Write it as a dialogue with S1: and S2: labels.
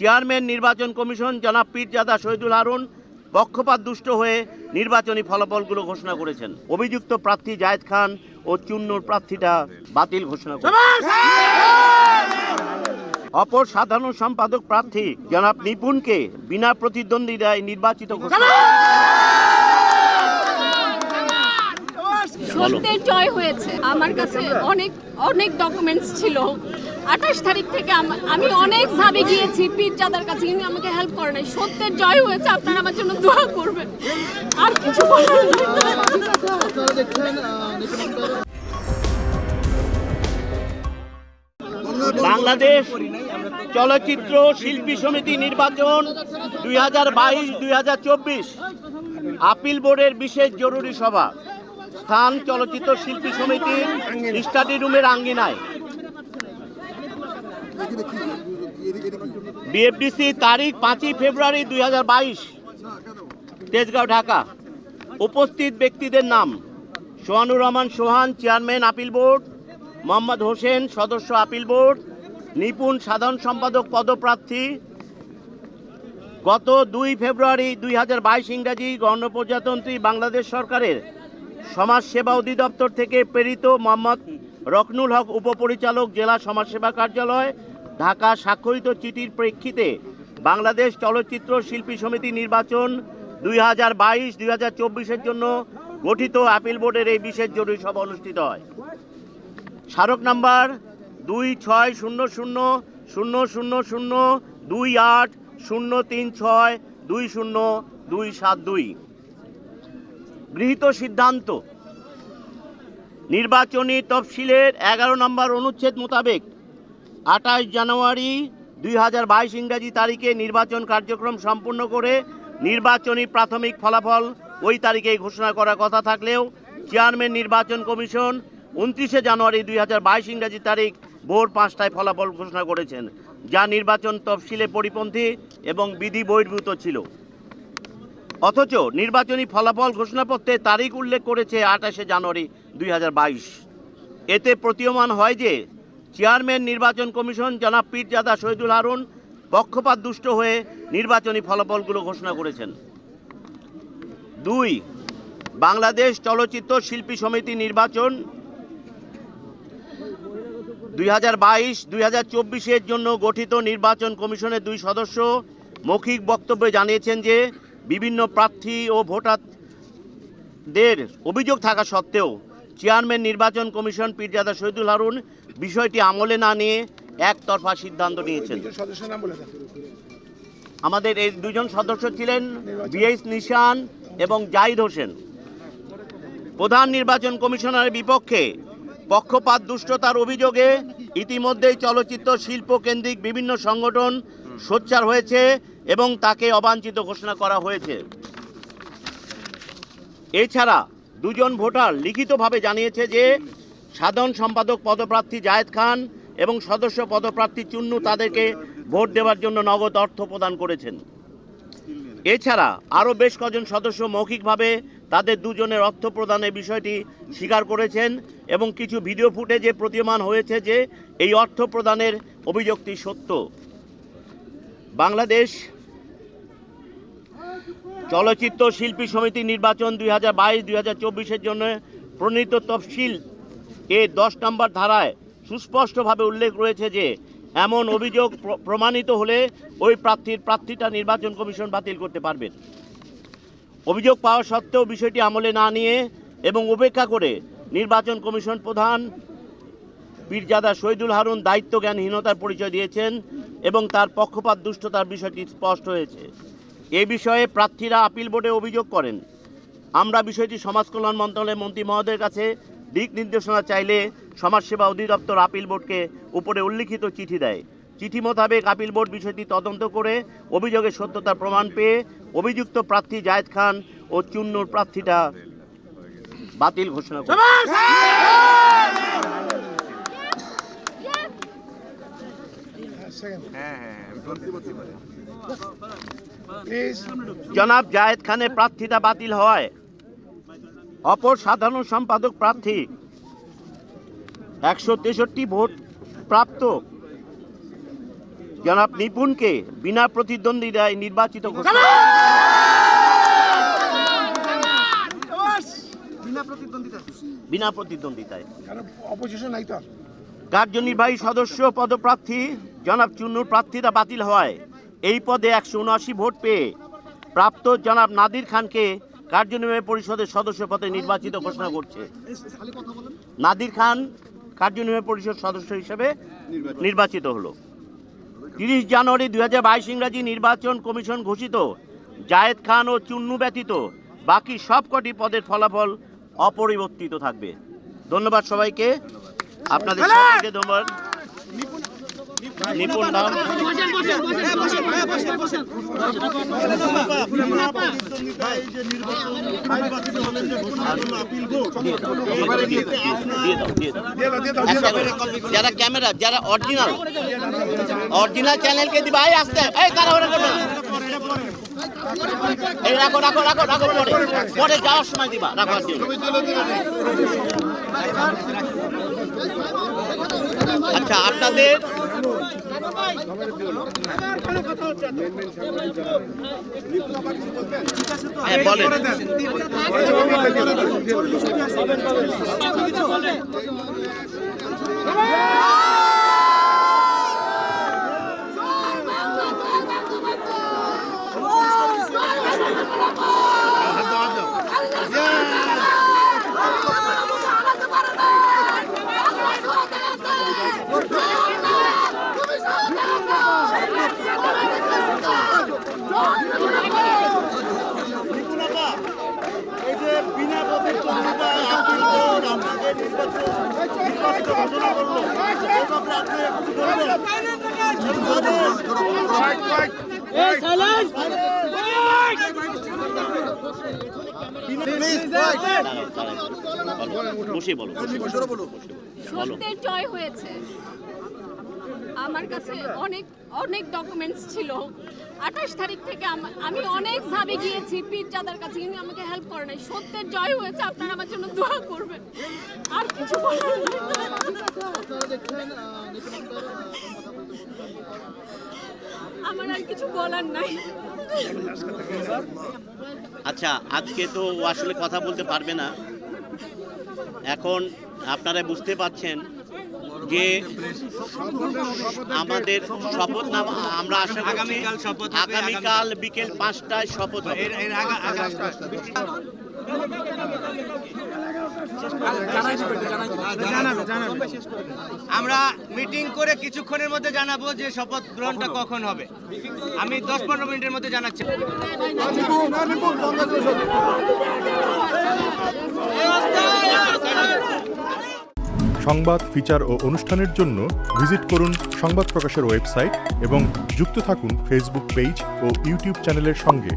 S1: Chairman নির্বাচন commission জনাব পীরজাদা শহীদুল হারুন পক্ষপাত দুষ্ট হয়ে নির্বাচনী ফলাফলগুলো ঘোষণা করেছেন। অভিযুক্ত প্রার্থী জায়েদ খান ও চুন্নুর প্রার্থীটা বাতিল ঘোষণা অপর সাধারণ সম্পাদক প্রার্থী জনাব নিপুণকে বিনা প্রতিদ্বন্দ্বিতায় নির্বাচিত ঘোষণা
S2: সত্যের জয় হয়েছে। আমার কাছে অনেক অনেক ডকুমেন্টস ছিল। আঠাশ তারিখ থেকে আমি অনেক ভাবে গিয়েছি, পীরজাদার কাছে। কিন্তু আমাকে হেল্প করে নাই। সত্যের জয় হয়েছে, আপনারা আমার জন্য দোয়া করবেন। আর কিছু
S1: বাংলাদেশ চলচ্চিত্র শিল্পী সমিতি নির্বাচন দুই হাজার বাইশ, দুই হাজার চব্বিশ। আপিল বোর্ডের বিশেষ জরুরি সভা। স্থান চলচ্চিত্র শিল্পী সমিতির স্টাডি রুমের আঙ্গিনায়। বিএফডিসি তারিখ পাঁচই ফেব্রুয়ারি দুই হাজার বাইশ। তেজগাঁও, ঢাকা। উপস্থিত ব্যক্তিদের নাম Sohanur Rahman Sohan, chairman appeal board, Mohammad Hossain, সদস্য আপিল বোর্ড, নিপুণ সাধারণ সম্পাদক পদপ্রার্থী। গত দুই ফেব্রুয়ারি দুই হাজার বাইশ ইংরাজি গণপ্রজাতন্ত্রী বাংলাদেশ সরকারের সমাজসেবা অধিদপ্তর থেকে প্রেরিত মোহাম্মদ রকনুল হক, উপপরিচালক জেলা সমাজসেবা কার্যালয় ঢাকা স্বাক্ষরিত চিঠির প্রেক্ষিতে বাংলাদেশ চলচ্চিত্র শিল্পী সমিতি নির্বাচন দুই হাজার বাইশ, দুই হাজার চব্বিশের জন্য গঠিত আপিল বোর্ডের এই বিশেষ জরুরি সভা অনুষ্ঠিত হয়। স্মারক নাম্বার দুই ছয় শূন্য শূন্য শূন্য শূন্য শূন্য দুই আট শূন্য তিন ছয় দুই শূন্য দুই সাত দুই। গৃহীত সিদ্ধান্ত। নির্বাচনী তফসিলের এগারো নম্বর অনুচ্ছেদ মোতাবেক আঠাশ জানুয়ারি দুই হাজার বাইশ ইংরাজি তারিখে নির্বাচন কার্যক্রম সম্পূর্ণ করে নির্বাচনী প্রাথমিক ফলাফল ওই তারিখেই ঘোষণা করার কথা থাকলেও চেয়ারম্যান নির্বাচন কমিশন উনত্রিশে জানুয়ারি দুই হাজার বাইশ ইংরাজি তারিখ ভোর পাঁচটায় ফলাফল ঘোষণা করেছেন, যা নির্বাচন তফসিলে পরিপন্থী এবং বিধি বহির্ভূত ছিল। অথচ নির্বাচনী ফলাফল ঘোষণাপত্রে তারিখ উল্লেখ করেছে আঠাশে জানুয়ারি দুই হাজার বাইশ। এতে প্রতীয়মান হয় যে চেয়ারম্যান নির্বাচন কমিশন জনাব পীরজাদা শহীদুল হারুন পক্ষপাত দুষ্ট হয়ে নির্বাচনী ফলাফলগুলো ঘোষণা করেছেন। দুই, বাংলাদেশ চলচ্চিত্র শিল্পী সমিতি নির্বাচন দুই হাজার বাইশ, দুই হাজার চব্বিশের জন্য গঠিত নির্বাচন কমিশনের দুই সদস্য মৌখিক বক্তব্যে জানিয়েছেন যে, বিভিন্ন প্রার্থী ও ভোটারদের অভিযোগ থাকা সত্ত্বেও চেয়ারম্যান নির্বাচন কমিশন পীরজাদা শহীদুল হারুন বিষয়টি আমলে না নিয়ে একতরফা সিদ্ধান্ত নিয়েছেন। আমাদের এই দুজন সদস্য ছিলেন বিএস নিশান এবং জাহিদ হোসেন। প্রধান নির্বাচন কমিশনারের বিপক্ষে পক্ষপাত দুষ্টতার অভিযোগে ইতিমধ্যেই চলচ্চিত্র শিল্প কেন্দ্রিক বিভিন্ন সংগঠন সোচ্চার হয়েছে এবং তাকে অবাঞ্ছিত ঘোষণা করা হয়েছে। এছাড়া দুজন ভোটার লিখিতভাবে জানিয়েছে যে সাধারণ সম্পাদক পদপ্রার্থী জায়েদ খান এবং সদস্য পদপ্রার্থী চুন্নু তাদেরকে ভোট দেওয়ার জন্য নগদ অর্থ প্রদান করেছেন। এছাড়া আরও বেশ কজন সদস্য মৌখিকভাবে তাদের দুজনের অর্থ প্রদানের বিষয়টি স্বীকার করেছেন এবং কিছু ভিডিও ফুটেজে প্রতীয়মান হয়েছে যে এই অর্থ প্রদানের অভিযোগটি সত্য। বাংলাদেশ চলচ্চিত্র শিল্পী সমিতি নির্বাচন দুই হাজার বাইশ, দুই হাজার চব্বিশের জন্য প্রণীত তফসিল এ দশ নম্বর ধারায় সুস্পষ্টভাবে উল্লেখ রয়েছে যে, এমন অভিযোগ প্রমাণিত হলে ওই প্রার্থীর প্রার্থীটা নির্বাচন কমিশন বাতিল করতে পারবেন অভিযোগ পাওয়া সত্ত্বেও বিষয়টি আমলে না নিয়ে এবং উপেক্ষা করে নির্বাচন কমিশন প্রধান পীরজাদা শহীদুল হারুন দায়িত্ব জ্ঞানহীনতার পরিচয় দিয়েছেন এবং তার পক্ষপাত দুষ্টতার বিষয়টি স্পষ্ট হয়েছে। এ বিষয়ে প্রার্থীরা আপিল বোর্ডে অভিযোগ করেন। আমরা বিষয়টি সমাজ কল্যাণ মন্ত্রণালয়ের মন্ত্রী মহোদয়ের কাছে দিক নির্দেশনা চাইলে সমাজসেবা অধিদপ্তর আপিল বোর্ডকে উপরে উল্লিখিত চিঠি দেয়। চিঠি মোতাবেক আপিল বোর্ড বিষয়টি তদন্ত করে অভিযোগের সত্যতার প্রমাণ পেয়ে অভিযুক্ত প্রার্থী জায়েদ খান ও চুন্নুর প্রার্থীটা বাতিল ঘোষণা করে জনাব জায়েদ খানের প্রার্থীতা বাতিল হওয়ায় অপর সাধারণ সম্পাদক প্রার্থী একশো তেষট্টি ভোট প্রাপ্ত। জনাব নিপুণকে বিনা প্রতিদ্বন্দ্বিতায় নির্বাচিত ঘোষণা।
S3: বিনা
S1: প্রতিদ্বন্দ্বিতায়।
S4: কারণ অপোজিশন নাই তো আর।
S1: কার্যনির্বাহী সদস্য পদপ্রার্থী জনাব চুন্নুর প্রার্থিতা বাতিল হওয়ায় এই পদে একশো উনআশি ভোট পেয়ে প্রাপ্ত জনাব নাদির খানকে কার্যনির্বাহী পরিষদের সদস্য পদে নির্বাচিত ঘোষণা করছে। নাদির খান কার্যনির্বাহী পরিষদ সদস্য হিসেবে নির্বাচিত হলো। তিরিশ জানুয়ারি দুই হাজার বাইশ ইংরাজি নির্বাচন কমিশন ঘোষিত জায়েদ খান ও চুন্নু ব্যতীত বাকি সবকটি পদের ফলাফল অপরিবর্তিত থাকবে। ধন্যবাদ সবাইকে। আপনাদের সবাইকে ধন্যবাদ নিপুণ নাম দিয়ে দাও, দিয়ে দাও, দিয়ে দাও।
S4: দিয়ে দাও, দিয়ে দাও, দিয়ে দাও।
S1: যারা ক্যামেরা, যারা অরিজিনাল অরিজিনাল চ্যানেলকে দিবা, এই আসতে, এই না। এই রাখো রাখো রাখো রাখো পরে। পরে যাওয়ার সময় দিবা, রাখো আচ্ছা আপনাদের বলেন
S5: এই যে বিনা প্রতিদ্বন্দ্বিতায় আপিল বোর্ড আপনাদের নির্বাচন নির্বাচিত ঘোষণা করল এই ব্যাপারে আপনি কিছু বলবেন
S2: সত্যের জয় হয়েছে। আমার কাছে অনেক অনেক ডকুমেন্টস ছিল। আঠাশ তারিখ থেকে আম- আমি অনেকভাবে গিয়েছি পীর পীরজাদার কাছে। কিন্তু আমাকে হেল্প করে নাই। সত্যের জয় হয়েছে, আপনারা আমার জন্য দোয়া করবেন। আমার আর কিছু বলার নাই।
S1: আচ্ছা আজকে তো ও আসলে কথা বলতে পারবে না। এখন আপনারা বুঝতে পাচ্ছেন যে আমাদের শপথ নাম আমরা আশা করছি
S6: আগামীকাল শপথ
S1: আগামীকাল বিকেল পাঁচটায় শপথ হবে।
S6: আমরা মিটিং করে কিছুক্ষণের মধ্যে জানাব যে শপথ গ্রহণটা কখন হবে। আমি দশ পনেরো মিনিটের মধ্যে জানাচ্ছি।
S7: সংবাদ, ফিচার ও অনুষ্ঠানের জন্য ভিজিট করুন সংবাদ প্রকাশের ওয়েবসাইট এবং যুক্ত থাকুন ফেসবুক পেজ ও ইউটিউব চ্যানেলের সঙ্গে।